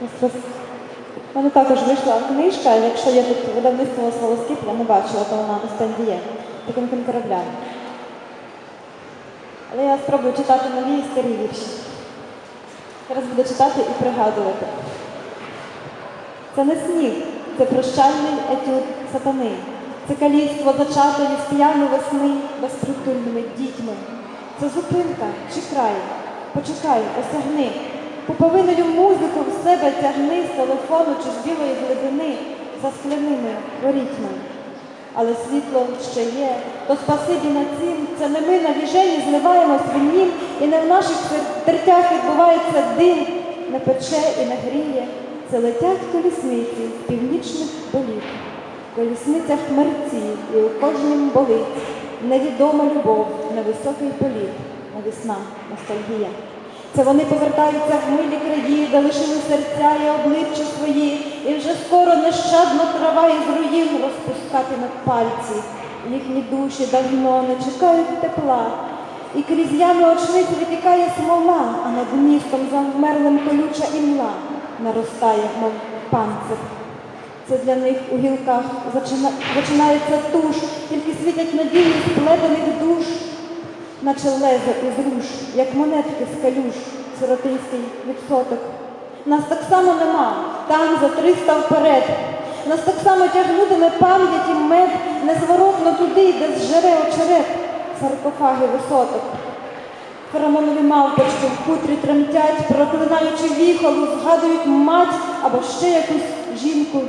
У мене також вийшла книжка, якщо є тут видавництво Сволоскіп, я не бачила, то вона на стенді є. Таким корабля. Але я спробую читати нові і старі вірші. Зараз буду читати і пригадувати. Це не сніг, це прощальний етюд сатани. Це каліцтво зачатої з п'яну весни безпритульними дітьми. Це зупинка чи край. Почекай, осягни. Пуповиною музику в себе тягни з телефону чи з білої глибини за скляними ворітьми. Але світло ще є, то спасибі на цім, це не ми на віжені зливаємось в нім, і не в наших тертях відбувається дим, не пече і не гріє. Це летять колісниці з північних боліт, в колісницях мерці, і у кожнім болить невідома любов, невисокий політ, навісна ностальгія. Це вони повертаються в милі краї, де лишили серця і обличчя свої, і вже скоро нещадно трава із руїн розпускатиме пальці. Їхні душі давно не чекають тепла. І крізь ями очниць витікає смола, а над містом завмерлим колюча імла наростає, мов панцир. Це для них у гілках зачина... зачинається туш, тільки світять надії сплетених душ, наче лезо із руш, як монетки з калюш, сиротинський відсоток. Нас так само нема, там за триста вперед. Нас так само тягнутиме пам'яті мед незворотно туди, де зжере очерет саркофаги висоток. Феромонові мавпочки в хутрі тремтять, проклинаючи віхолу, згадують мать або ще якусь жінку,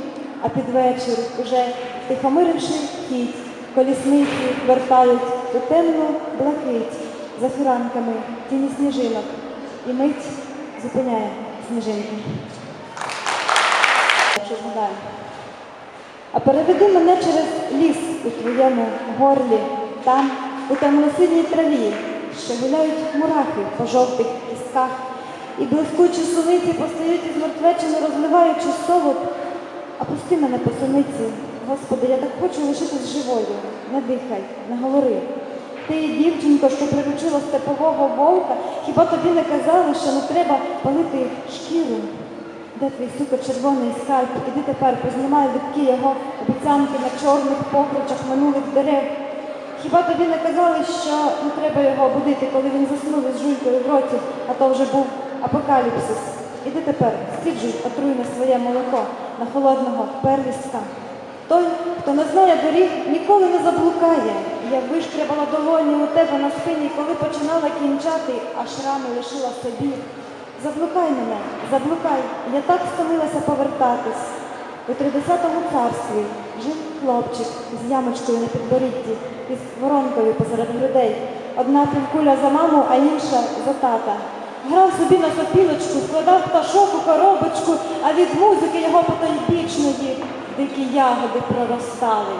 а під вечір уже тихомиривши хід, колісниці вертають у темну блакить за фіранками тіні сніжинок, і мить зупиняє сніжинки. А переведи мене через ліс у твоєму горлі, там, у темно-синій траві, ще гуляють мурахи по жовтих кістках, і блискучі суниці постають із мертвечини, розливаючи солод. А пусти мене по суниці, Господи, я так хочу лишитись живою. Не дихай, не говори. Ти, дівчинко, що приручила степового вовка, хіба тобі не казали, що не треба палити шкіру? Де твій сука червоний скальп? Іди тепер познімай відки його обіцянки на чорних покричах минулих дерев. Хіба тобі не казали, що не треба його будити, коли він заснув із жуйкою в роті, а то вже був апокаліпсис. Іди тепер, стіджуй отруйне своє молоко на холодного первістка. Той, хто не знає доріг, ніколи не заблукає. Я вишкрябала долоні у тебе на спині, коли починала кінчати, а шрами лишила собі. Заблукай мене, заблукай, я так стомилася повертатись. У тридесятому царстві жив хлопчик з ямочкою на підборідді і з воронкою посеред грудей. Одна півкуля за маму, а інша за тата. Грав собі на сопілочку, складав пташок у коробочку, а від музики його потойбічної дикі ягоди проростали.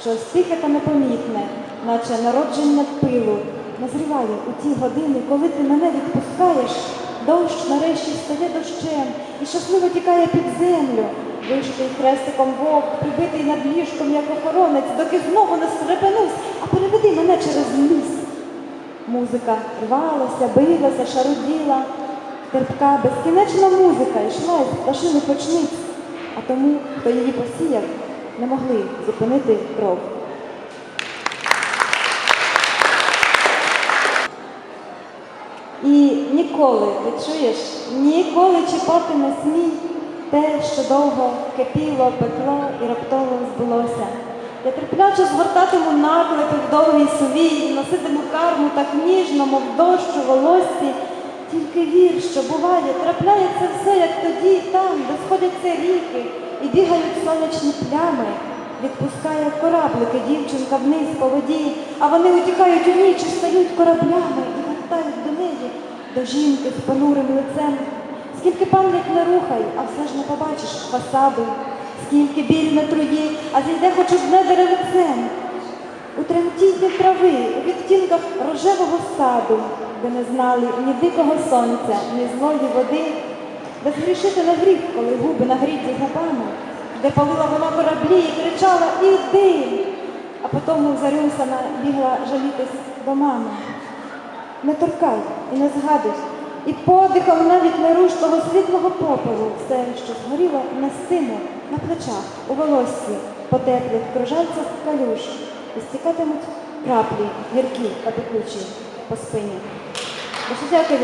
Щось тихе та непомітне, наче народження пилу, назріває у ті години, коли ти мене відпускаєш. Дощ нарешті стає дощем і щасливо тікає під землю. Вишитий хрестиком вовк, прибитий над ліжком, як охоронець, доки знову не стрепенусь, а переведи мене через ліс. Музика рвалася, билася, шаруділа. Терпка, безкінечна музика йшла із пташиних очниць, а тому, хто її посіяв, не могли зупинити кров. І ніколи, ти чуєш, ніколи чіпати не смій те, що довго кипіло, пекло і раптово збулося. Я терпляче згортатиму наклепи в довгій сувій, носитиму карму так ніжно, мов дощ у волоссі. Тільки вір, що буває, трапляється все, як тоді, сходяться ріки, і бігають сонячні плями. Відпускає кораблики дівчинка вниз по воді, а вони утікають у ніч і стають кораблями і вертають до неї, до жінки з понурим лицем. Скільки пам'ять не рухай, а все ж не побачиш фасаду, скільки біль на труді, а зійде хоч одне деревцем. У тремтінні трави, у відтінках рожевого саду, де не знали ні дикого сонця, ні злої води, де згрішити не гріх, коли губи нагріті губами, де палила вона кораблі і кричала Іди, а потім зарюсана бігла жалітись до мами. Не торкай і не згадуй, і подихом навіть нерушного світлого попелу все, що згоріло, нестимо на плечах, у волоссі, по теплих кружальцях калюш, і стікатимуть краплі гіркі та пекучі по спині. Дуже дякую.